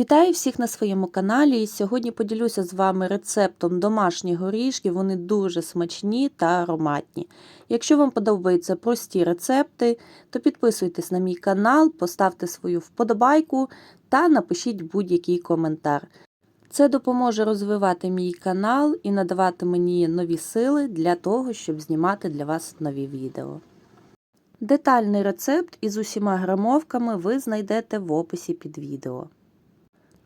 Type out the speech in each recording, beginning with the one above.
Вітаю всіх на своєму каналі. Сьогодні поділюся з вами рецептом домашніх горішків. Вони дуже смачні та ароматні. Якщо вам подобаються прості рецепти, то підписуйтесь на мій канал, поставте свою вподобайку та напишіть будь-який коментар. Це допоможе розвивати мій канал і надавати мені нові сили для того, щоб знімати для вас нові відео. Детальний рецепт із усіма грамовками ви знайдете в описі під відео.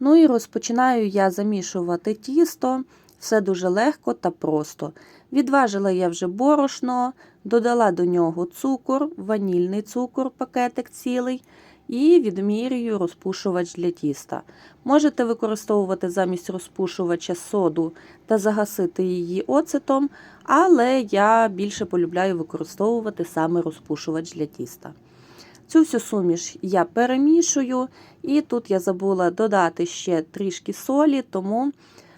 Ну і розпочинаю я замішувати тісто, все дуже легко та просто. Відважила я вже борошно, додала до нього цукор, ванільний цукор, пакетик цілий, і відмірюю розпушувач для тіста. Можете використовувати замість розпушувача соду та загасити її оцетом, але я більше полюбляю використовувати саме розпушувач для тіста. Цю всю суміш я перемішую, і тут я забула додати ще трішки солі, тому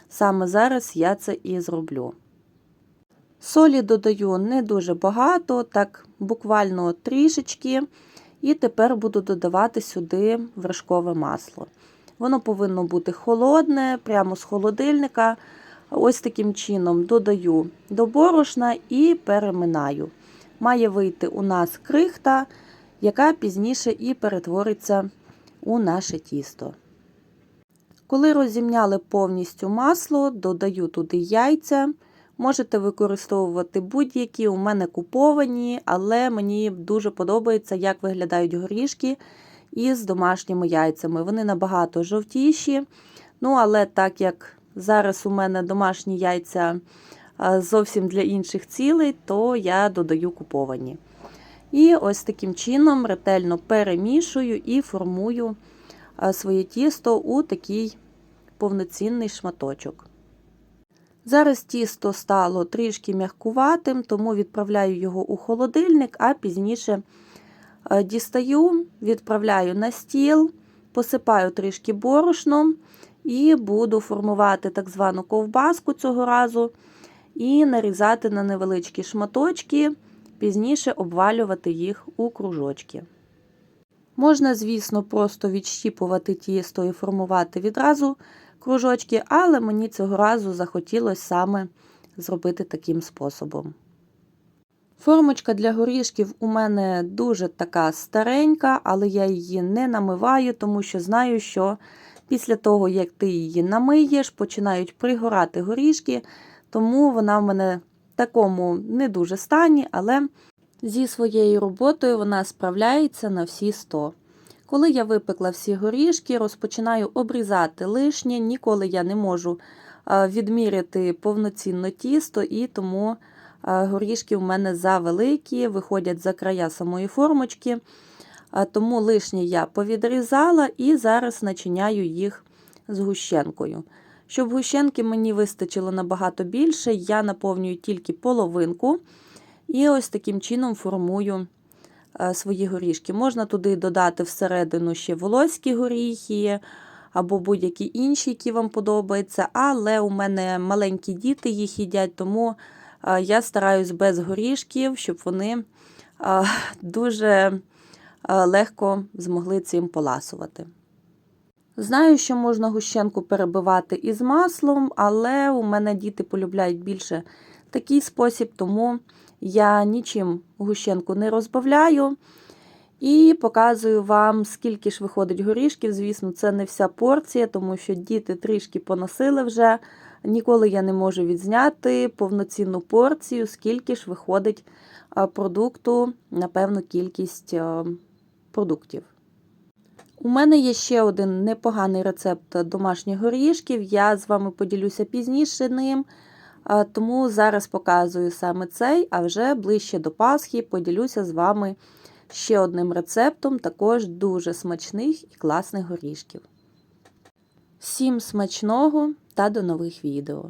саме зараз я це і зроблю. Солі додаю не дуже багато, так буквально трішечки. І тепер буду додавати сюди вершкове масло. Воно повинно бути холодне, прямо з холодильника. Ось таким чином додаю до борошна і переминаю. Має вийти у нас крихта яка пізніше і перетвориться у наше тісто. Коли розімняли повністю масло, додаю туди яйця. Можете використовувати будь-які, у мене куповані, але мені дуже подобається, як виглядають горішки із домашніми яйцями. Вони набагато жовтіші. Ну, але так як зараз у мене домашні яйця зовсім для інших цілей, то я додаю куповані. І ось таким чином ретельно перемішую і формую своє тісто у такий повноцінний шматочок. Зараз тісто стало трішки м'якуватим, тому відправляю його у холодильник, а пізніше дістаю, відправляю на стіл, посипаю трішки борошном і буду формувати так звану ковбаску цього разу і нарізати на невеличкі шматочки пізніше обвалювати їх у кружочки. Можна, звісно, просто відщіпувати тісто і формувати відразу кружочки, але мені цього разу захотілося саме зробити таким способом. Формочка для горішків у мене дуже така старенька, але я її не намиваю, тому що знаю, що після того, як ти її намиєш, починають пригорати горішки, тому вона в мене такому не дуже стані, але зі своєю роботою вона справляється на всі 100. Коли я випекла всі горішки, розпочинаю обрізати лишнє, ніколи я не можу відміряти повноцінно тісто, і тому горішки в мене завеликі, виходять за края самої формочки. Тому лишнє я повідрізала і зараз начиняю їх згущенкою. Щоб гущенки мені вистачило набагато більше, я наповнюю тільки половинку. І ось таким чином формую е, свої горішки. Можна туди додати всередину ще волоські горіхи, або будь-які інші, які вам подобаються. Але у мене маленькі діти їх їдять, тому е, я стараюсь без горішків, щоб вони е, дуже легко змогли цим поласувати. Знаю, що можна гущенку перебивати із маслом, але у мене діти полюбляють більше такий спосіб, тому я нічим гущенку не розбавляю. І показую вам, скільки ж виходить горішків. Звісно, це не вся порція, тому що діти трішки поносили вже. Ніколи я не можу відзняти повноцінну порцію, скільки ж виходить продукту на певну кількість продуктів. У мене є ще один непоганий рецепт домашніх горішків. Я з вами поділюся пізніше ним. Тому зараз показую саме цей, а вже ближче до Пасхи поділюся з вами ще одним рецептом, також дуже смачних і класних горішків. Всім смачного та до нових відео!